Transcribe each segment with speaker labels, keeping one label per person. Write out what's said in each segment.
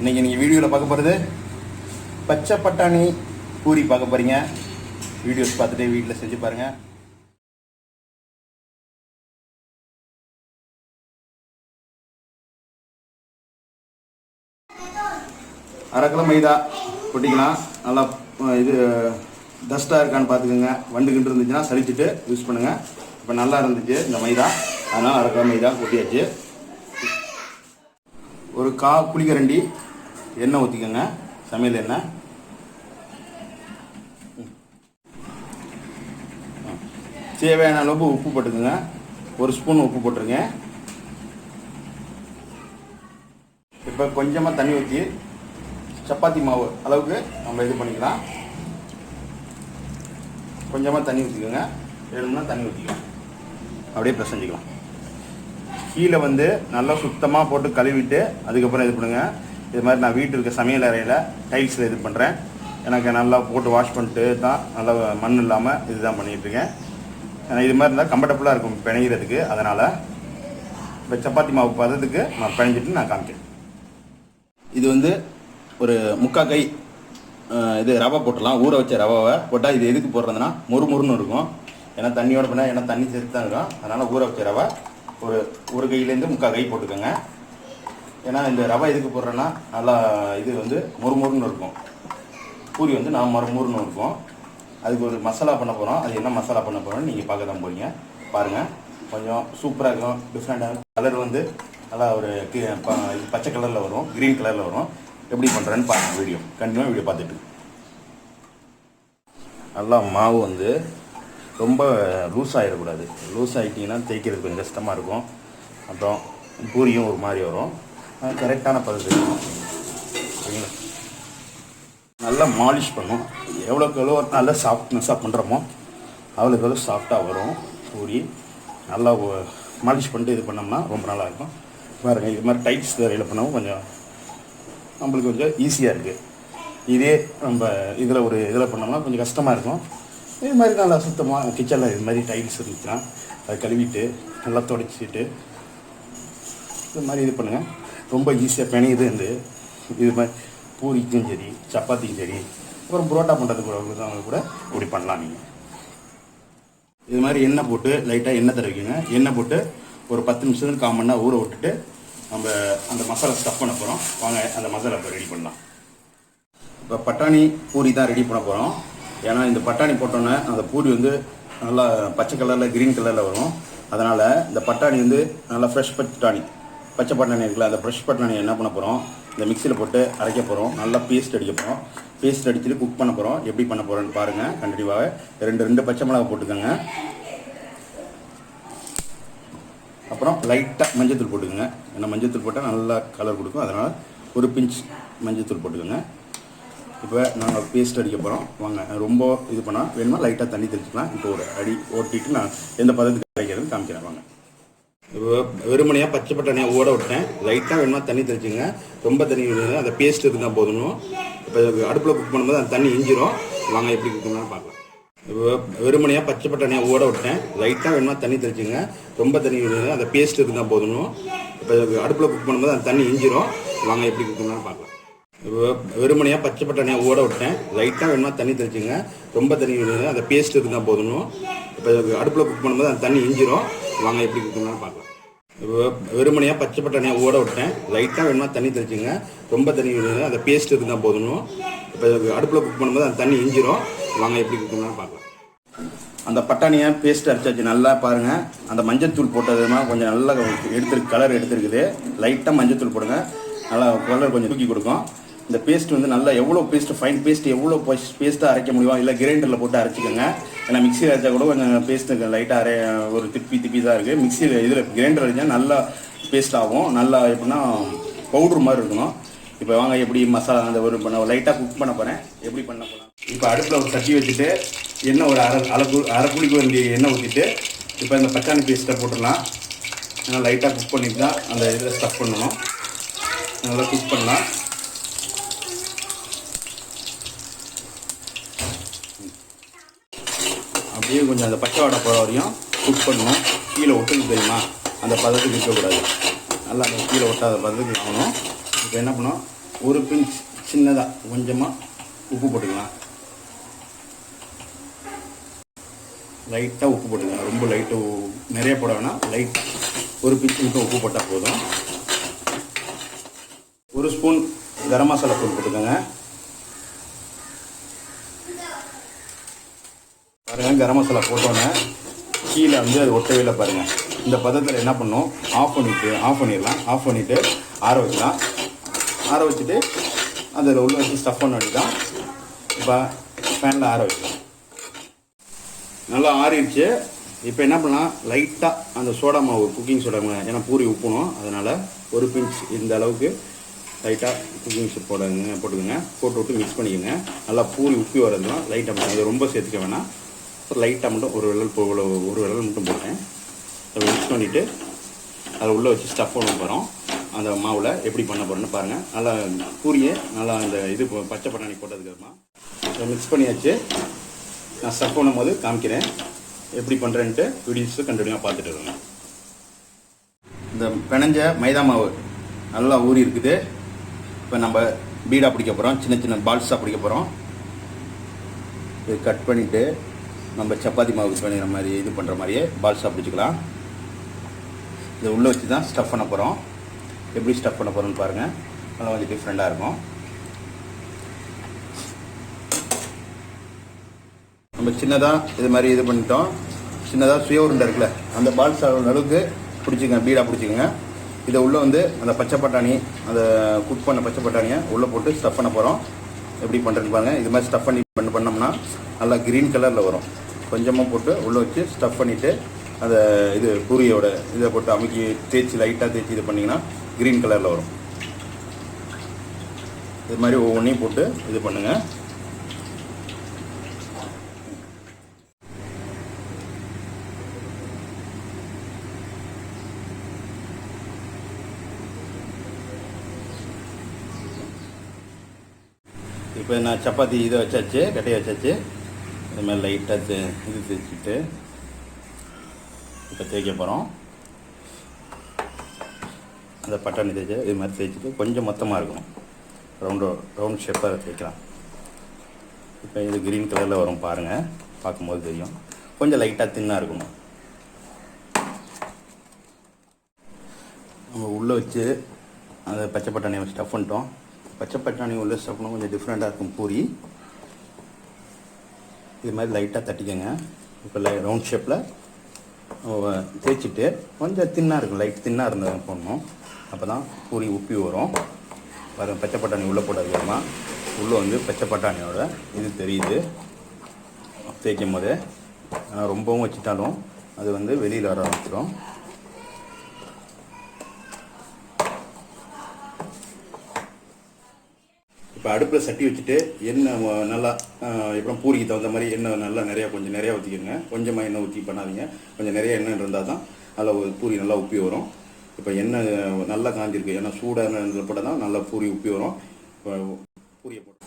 Speaker 1: இன்னைக்கு நீங்கள் வீடியோவில் பார்க்க போகிறது பச்சை பட்டாணி பூரி பார்க்க போகிறீங்க வீடியோஸ் பார்த்துட்டு வீட்டில் செஞ்சு பாருங்கள் அரை கிலோ மைதா கொட்டிக்கலாம். நல்லா இது டஸ்ட்டாக இருக்கான்னு பார்த்துக்கோங்க. வண்டுகிட்டு இருந்துச்சுன்னா சலிச்சுட்டு யூஸ் பண்ணுங்கள் இப்போ நல்லா இருந்துச்சு இந்த மைதா. அதனால் அரை கிலோ மைதா கொட்டியாச்சு. ஒரு கா புளிக்கரண்டி எண்ணெய் ஊற்றிக்கோங்க சமையல் எண்ணெய். தேவையான அளவு உப்பு போட்டுக்கோங்க. ஒரு ஸ்பூன் உப்பு போட்டுருங்க. இப்போ கொஞ்சமாக தண்ணி ஊற்றி சப்பாத்தி மாவு அளவுக்கு நம்ம இது பண்ணிக்கலாம். கொஞ்சமாக தண்ணி ஊற்றிக்கோங்க வேணும்னா தண்ணி ஊற்றிக்கலாம் அப்படியே பிசைஞ்சிக்கலாம் கீழே வந்து நல்லா சுத்தமாக போட்டு கழுவிட்டு அதுக்கப்புறம் இது பண்ணுங்கள் இது மாதிரி நான் வீட்டில் இருக்க சமையல் அறையில் டைல்ஸில் இது பண்ணுறேன் எனக்கு நல்லா போட்டு வாஷ் பண்ணிட்டு தான் நல்லா மண் இல்லாமல் இதுதான் பண்ணிட்டு இருக்கேன். ஏன்னா இது மாதிரி இருந்தால் கம்ஃபர்டபுளாக இருக்கும் பிணைகிறதுக்கு அதனால் இப்போ சப்பாத்தி மாவு பதத்துக்கு நான் பிணைஞ்சிட்டு நான் காமிக்கிறேன். இது வந்து ஒரு முக்கா கை இது ரவை போட்டலாம் ஊற வச்ச ரவாவை போட்டால் இது எதுக்கு போடுறதுன்னா மொறு மொறுன்னு இருக்கும். ஏன்னா தண்ணியோட பண்ணால் ஏன்னா தண்ணி சேர்த்து தான் இருக்கும். அதனால் ஊற வச்ச ரவை ஒரு ஒரு கையிலேருந்து முக்கால் கை போட்டுக்கோங்க. ஏன்னா இந்த ரவை எதுக்கு போடுறேன்னா நல்லா இது வந்து முறுமுறுன்னு இருக்கும். பூரி வந்து நான் மறுமுறுன்னு இருக்கும். அதுக்கு ஒரு மசாலா பண்ண போகிறோம் அது என்ன மசாலா பண்ண போகிறோம்னு நீங்கள் பார்க்க தான் போறீங்க. பாருங்கள் கொஞ்சம் சூப்பராக இருக்கும். டிஃப்ரெண்ட்டாக கலர் வந்து நல்லா ஒரு ப- இது பச்சை கலரில் வரும். க்ரீன் கலரில் வரும். எப்படி பண்ணுறேன்னு பாருங்கள் வீடியோ கண்டிப்பாக வீடியோ பார்த்துட்டு. நல்லா மாவு வந்து ரொம்ப லூஸ் ஆகிடக்கூடாது லூஸ் ஆகிட்டிங்கன்னா தேய்க்கிறது கொஞ்சம் கஷ்டமாக இருக்கும். அப்புறம் பூரியும் ஒரு மாதிரி வரும். கரெக்டான பருது சரிங்களா? நல்லா மாலிஷ் பண்ணும். எவ்வளோக்கு எவ்வளோ நல்லா சாஃப்ட்னஸாக பண்ணுறோமோ அவ்வளோக்கு எவ்வளோ சாஃப்டாக வரும். பூரி நல்லா மாலிஷ் பண்ணிட்டு இது பண்ணோம்னா ரொம்ப நல்லா இருக்கும் இது மாதிரி டைட்ஸ் வேலையில் பண்ணவும் கொஞ்சம் நம்மளுக்கு கொஞ்சம் ஈஸியாக இருக்குது இதே நம்ம இதில் ஒரு இதில் பண்ணோம்னா கொஞ்சம் கஷ்டமாக இருக்கும். இது மாதிரி நல்லா சுத்தமாக கிச்சனில் இது மாதிரி டைல்ஸ் இருந்துச்சுன்னா அதை கழுவிட்டு நல்லா துடைச்சிட்டு இது மாதிரி இது பண்ணுங்கள் ரொம்ப ஈஸியாக பிணையுது வந்து இது மாதிரி பூரிக்கும் சரி சப்பாத்திக்கும் சரி அப்புறம் புரோட்டா பண்ணுறதுக்கு கூட கூட இப்படி பண்ணலாம் நீங்கள் இது மாதிரி எண்ணெய் போட்டு லைட்டாக எண்ணெய் தடவிக்கோங்க. எண்ணெய் போட்டு ஒரு பத்து நிமிஷத்துக்கு கால் மணி ஊற விட்டுட்டு நம்ம அந்த மசாலா ஸ்டஃப் பண்ண போகிறோம் வாங்க அந்த மசாலா இப்போ ரெடி பண்ணலாம். இப்போ பட்டாணி பூரி தான் ரெடி பண்ண போகிறோம் ஏன்னா இந்த பட்டாணி போட்டோன்னே அந்த பூரி வந்து நல்லா பச்சை கலரில் க்ரீன் கலரில் வரும். அதனால் இந்த பட்டாணி வந்து நல்லா ஃப்ரெஷ் பட்டாணி. பச்சை பட்டாணி இருக்குல்ல அந்த ஃப்ரெஷ் பட்டாணி என்ன பண்ண போகிறோம் இந்த மிக்சியில் போட்டு அரைக்க போகிறோம் நல்லா பேஸ்ட் அடிக்க போகிறோம் பேஸ்ட் அடிச்சுட்டு குக் பண்ண போகிறோம் எப்படி பண்ண போகிறோன்னு பாருங்கள் கண்டிப்பாக ரெண்டு ரெண்டு பச்சை மிளகா போட்டுக்கோங்க. அப்புறம் லைட்டாக மஞ்சத்தூள் போட்டுக்கோங்க. ஏன்னா மஞ்சத்தூள் போட்டால் நல்லா கலர் கொடுக்கும். அதனால் ஒரு பிஞ்ச் மஞ்சத்தூள் போட்டுக்கோங்க. இப்போ நாங்கள் பேஸ்ட் அடிக்க போகிறோம் வாங்க ரொம்ப இது பண்ணால் வேணுமா? லைட்டாக தண்ணி தெளிச்சுக்கலாம். இப்போ ஒரு அடி ஓட்டிட்டு நான் எந்த பதத்துக்கு அரைக்கிறதுன்னு காமிக்கிறேன். வாங்க. வெறுமனையாக பச்சை பட்டாணியாக ஓட விட்டேன். லைட்டாக வேணுமா தண்ணி தெளிச்சுங்க ரொம்ப தண்ணி விடுங்க அந்த பேஸ்ட் இருந்தால் போதும் இப்போ அடுப்பில் குக் பண்ணும்போது அந்த தண்ணி இஞ்சிரும். வாங்க எப்படி குக் பண்ணலாம் பார்க்கலாம். வெறுமனையாக பச்சை பட்டாணியாக ஓட விட்டேன். லைட்டாக வேணுமா தண்ணி தெளிச்சுங்க ரொம்ப தண்ணி விடுங்க அந்த பேஸ்ட் இருந்தால் போதும் இப்போ அடுப்பில் குக் பண்ணும்போது அந்த தண்ணி இஞ்சிரும். வாங்க எப்படி குக் பண்ணலாம் பார்க்கலாம். வெறுமனையாக பச்சை பட்டாணியாக ஓட விட்டேன். லைட்டாக வேணுமா தண்ணி தெளிச்சுங்க ரொம்ப தண்ணி விடுங்க அந்த பேஸ்ட் இருந்தால் போதும் இப்போ அடுப்பில் குக் பண்ணும்போது அந்த தண்ணி இஞ்சிரும் வாங்க எப்படி குக் பண்ணலாம் பார்க்கலாம். வெறுமனையாக பச்சை பட்டாணியாக ஓட விட்டேன். லைட்டாக வேணுமா தண்ணி தெளிச்சுங்க. ரொம்ப தண்ணி வேணும் அந்த பேஸ்ட் இருந்தால் போதும். இப்போ அடுப்பில் குக் பண்ணும்போது அந்த தண்ணி இஞ்சிரும் வாங்க எப்படி குக் பண்ணலாம் பார்க்கலாம். அந்த பட்டாணியை பேஸ்ட் அரைச்சாச்சு நல்லா பாருங்கள் அந்த மஞ்சத்தூள் போட்டதுமா கொஞ்சம் நல்லா எடுத்துருக்கு கலர் எடுத்துருக்குது. லைட்டாக மஞ்சத்தூள் போடுங்க. நல்லா கலர் கொஞ்சம் தூக்கி கொடுக்கும். இந்த பேஸ்ட் வந்து நல்லா எவ்வளோ பேஸ்ட் ஃபைன் பேஸ்ட் எவ்வளோ பேஸ்ட்டாக அரைக்க முடியும்? இல்லை கிரைண்டரில் போட்டு அரைச்சிக்கோங்க. ஏன்னா மிக்சியில் அரைச்சா கூட கொஞ்சம் பேஸ்ட்டு லைட்டாக அரை ஒரு திப்பி திப்பி தான் இருக்குது மிக்சியில் இதில் கிரைண்டர் அரைச்சா நல்லா பேஸ்ட் ஆகும். நல்லா எப்படின்னா பவுட்ரு மாதிரி இருக்கணும். இப்போ வாங்க எப்படி மசாலா அந்த ஒரு பண்ண லைட்டாக குக் பண்ண போகிறேன் எப்படி பண்ண போகிறேன் இப்போ அடுப்பில் ஒரு சட்டி வச்சுட்டு எண்ணெய் ஒரு அரை அரை அரை குழிக்கு வேண்டிய எண்ணெய் ஊற்றிட்டு இப்போ இந்த பச்சாணி பேஸ்ட்டை போட்டுடலாம். நல்லா லைட்டாக குக் பண்ணிட்டு தான் அந்த இதில் ஸ்டஃப் பண்ணணும். நல்லா குக் பண்ணலாம். அப்படியே கொஞ்சம் அந்த பச்சை வாடை போகிற வரையும் குக் பண்ணணும் கீழே ஒட்டுக்கு தெரியுமா? அந்த பதத்துக்கு இருக்கக்கூடாது. நல்லா அந்த கீழே ஒட்டாத பதத்துக்கு ஆகணும் இப்போ என்ன பண்ணோம் ஒரு பிஞ்ச் சின்னதாக கொஞ்சமாக உப்பு போட்டுக்கலாம். லைட்டாக உப்பு போட்டுக்கலாம். ரொம்ப லைட்டு நிறைய போட வேணாம். லைட் ஒரு பிஞ்ச் மட்டும் உப்பு போட்டால் போதும். ஒரு ஸ்பூன் கரம் மசாலா தூள் போட்டுக்கோங்க. பாருங்க கரம் மசாலா போட்டோன்னே கீழே வந்து அது ஒட்டவே இல்லை பாருங்கள் இந்த பதத்தில் என்ன பண்ணும்? ஆஃப் பண்ணிவிட்டு ஆஃப் பண்ணிடலாம். ஆஃப் பண்ணிவிட்டு ஆற வைக்கலாம் ஆற வச்சுட்டு அதில் உள்ள வச்சு ஸ்டஃப் பண்ண தான் இப்போ ஃபேனில் ஆற வைக்கலாம் நல்லா ஆறிடுச்சு. இப்போ என்ன பண்ணலாம்? லைட்டாக அந்த சோடா மாவு குக்கிங் சோடா மாவு ஏன்னா பூரி உப்புணும். அதனால் ஒரு பிஞ்ச் இந்த அளவுக்கு லைட்டாக குக்கிங் சோட் போடுங்க போட்டுக்கோங்க. போட்டு விட்டு மிக்ஸ் பண்ணிக்கோங்க. நல்லா பூரி உப்பி வரதுலாம் லைட்டாக மட்டும் ரொம்ப சேர்த்துக்க வேணாம். லைட்டாக மட்டும் ஒரு விரல் போல ஒரு விரல் மட்டும் போட்டேன் அதை மிக்ஸ் பண்ணிவிட்டு அதை உள்ளே வச்சு ஸ்டஃப் பண்ண போகிறோம் அந்த மாவில் எப்படி பண்ண போகிறோன்னு பாருங்கள் நல்லா பூரியை நல்லா அந்த இது பச்சை பட்டாணி போட்டதுக்கப்புறமா அதை மிக்ஸ் பண்ணியாச்சு. நான் ஸ்டஃப் பண்ணும்போது காமிக்கிறேன். எப்படி பண்ணுறேன்ட்டு வீடியோஸை கண்டினியூவாக பார்த்துட்டு இருக்கேன் இந்த பிணைஞ்ச மைதா மாவு நல்லா ஊறி இருக்குது. இப்போ நம்ம பீடா பிடிக்க போகிறோம் சின்ன சின்ன பால்ஸாக பிடிக்க போகிறோம் இது கட் பண்ணிவிட்டு நம்ம சப்பாத்தி மாவு பண்ணிக்கிற மாதிரி இது பண்ணுற மாதிரியே பால்ஸாக பிடிச்சிக்கலாம் இதை உள்ளே வச்சு தான் ஸ்டஃப் பண்ண போகிறோம் எப்படி ஸ்டஃப் பண்ண போகிறோம்னு பாருங்கள் நல்லா கொஞ்சம் டிஃப்ரெண்ட்டாக இருக்கும். நம்ம சின்னதாக இது மாதிரி இது பண்ணிட்டோம். சின்னதாக சுய உருண்டை இருக்குல்ல அந்த பால்ஸ் அளவுக்கு பிடிச்சிக்கங்க பீடாக பிடிச்சிக்கோங்க. இதை உள்ளே வந்து அந்த பச்சை பட்டாணி அந்த குக் பண்ண பச்சை பட்டாணியை உள்ளே போட்டு ஸ்டஃப் பண்ண போகிறோம் எப்படி பண்ணுறேன்னு பாருங்கள் இது மாதிரி ஸ்டஃப் பண்ணி பண்ணி பண்ணோம்னா நல்லா க்ரீன் கலரில் வரும். கொஞ்சமாக போட்டு உள்ளே வச்சு ஸ்டஃப் பண்ணிவிட்டு அந்த இது பூரியோட இதை போட்டு அமுக்கி தேய்ச்சி லைட்டாக தேய்ச்சி இது பண்ணிங்கன்னா க்ரீன் கலரில் வரும். இது மாதிரி ஒவ்வொன்றையும் போட்டு இது பண்ணுங்கள் இப்போ நான் சப்பாத்தி இதை வச்சாச்சு கட்டையை வச்சாச்சு. இது மாதிரி லைட்டாக இது தேய்ச்சிட்டு இப்போ தேய்க்க போகிறோம் அந்த பட்டாணி தேய்ச்சி இது மாதிரி தேய்ச்சிட்டு கொஞ்சம் மொத்தமாக இருக்கணும். ரவுண்டு ரவுண்ட் ஷேப்பாக தேய்க்கலாம். இப்போ இது க்ரீன் கலரில் வரும் பாருங்கள் பார்க்கும்போது தெரியும். கொஞ்சம் லைட்டாக தின்னாக இருக்கணும். நம்ம உள்ளே வச்சு அந்த பச்சை பட்டாணியை ஸ்டஃப் பண்ணிட்டோம். பச்சை பட்டாணி உள்ளே ஸ்டஃப்னா கொஞ்சம் டிஃப்ரெண்ட்டாக இருக்கும் பூரி. இது மாதிரி லைட்டாக தட்டிக்கோங்க. இப்போ லை ரவுண்ட் ஷேப்பில் தேய்ச்சிட்டு கொஞ்சம் தின்னாக இருக்கும் லைட் தின்னாக இருந்தது போடணும். அப்போ தான் பூரி உப்பி வரும். பாருங்க பச்சை பட்டாணி உள்ளே போட்டதுக்கப்புறமா உள்ளே வந்து பச்சை பட்டாணியோட இது தெரியுது. தேய்க்கும் போது ரொம்பவும் வச்சுட்டாலும் அது வந்து வெளியில் வர ஆரம்பிச்சிடும் இப்போ அடுப்பில் சட்டி வச்சுட்டு எண்ணெய் நல்லா இப்போ பூரிக்கு தகுந்த மாதிரி எண்ணெய் நல்லா நிறையா கொஞ்சம் நிறையா ஊற்றிக்கோங்க கொஞ்சமாக எண்ணெய் ஊற்றி பண்ணாதீங்க. கொஞ்சம் நிறைய எண்ணெய் இருந்தால் தான் நல்லா பூரி நல்லா உப்பி வரும். இப்போ எண்ணெய் நல்லா காஞ்சிருக்கு. ஏன்னா சூடாக போட்டால் தான் நல்லா பூரி உப்பி வரும். இப்போ பூரியை போட்டு.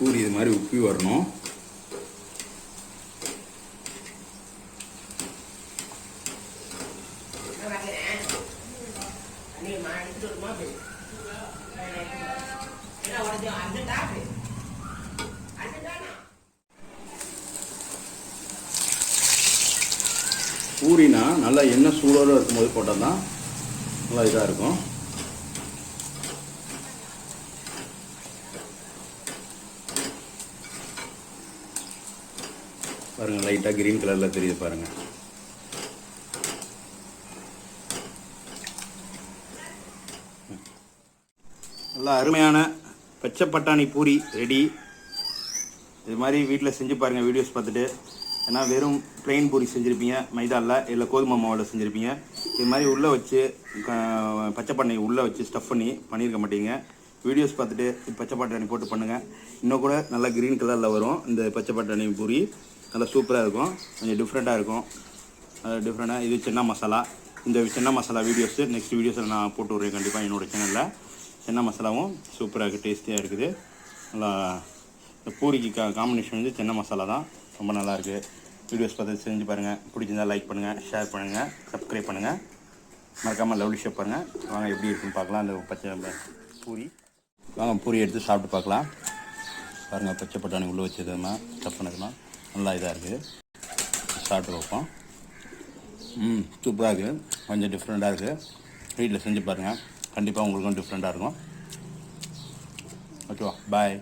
Speaker 1: பூரி இது மாதிரி உப்பி வரணும். பூரினா நல்லா எண்ணெய் சூடோடு இருக்கும்போது போட்டால் தான் நல்லா இதாக இருக்கும். பாருங்கள் லைட்டாக க்ரீன் கலரில் தெரியுது பாருங்கள் நல்லா அருமையான பச்சை பட்டாணி பூரி ரெடி இது மாதிரி வீட்டில் செஞ்சு பாருங்கள் வீடியோஸ் பார்த்துட்டு. ஏன்னா வெறும் பிளெயின் பூரி செஞ்சுருப்பீங்க மைதாவில் இல்லை கோதுமை மாவில் செஞ்சுருப்பீங்க. இது மாதிரி உள்ளே வச்சு பச்சை பட்டாணி உள்ளே வச்சு ஸ்டஃப் பண்ணி பண்ணியிருக்க மாட்டீங்க. வீடியோஸ் பார்த்துட்டு பச்சை பட்டாணி போட்டு பண்ணுங்கள் இன்னும் கூட நல்லா க்ரீன் கலரில் வரும் இந்த பச்சை பட்டாணி பூரி. நல்லா சூப்பராக இருக்கும். கொஞ்சம் டிஃப்ரெண்ட்டாக இருக்கும். டிஃப்ரெண்ட்டாக இது சின்ன மசாலா. இந்த சின்ன மசாலா வீடியோஸு நெக்ஸ்ட் வீடியோஸில் நான் போட்டு விட்றேன் கண்டிப்பாக என்னோடய சேனலில் சின்ன மசாலாவும் சூப்பராக இருக்குது டேஸ்டியாக இருக்குது. நல்லா இந்த பூரிக்கு கா காம்பினேஷன் வந்து சின்ன மசாலா தான். ரொம்ப நல்லாயிருக்கு வீடியோஸ் பார்த்து செஞ்சு பாருங்கள் பிடிச்சிருந்தா லைக் பண்ணுங்கள் ஷேர் பண்ணுங்கள் சப்ஸ்கிரைப் பண்ணுங்கள் மறக்காமல் லவ்லி ஷேப் பாருங்கள் வாங்க எப்படி இருக்குன்னு பார்க்கலாம். அந்த பச்சை பூரி. வாங்க பூரி எடுத்து சாப்பிட்டு பார்க்கலாம். பாருங்கள் பச்சை பட்டாணி உள்ளே வச்சதுமா தப்புனதுமா நல்லா இதாக இருக்குது சாப்பிட்டு பார்ப்போம். ம் சூப்பராக இருக்குது கொஞ்சம் டிஃப்ரெண்ட்டாக இருக்குது வீட்டில் செஞ்சு பாருங்கள் கண்டிப்பாக உங்களுக்கும் டிஃப்ரெண்ட்டாக இருக்கும். ஓகேவா பாய்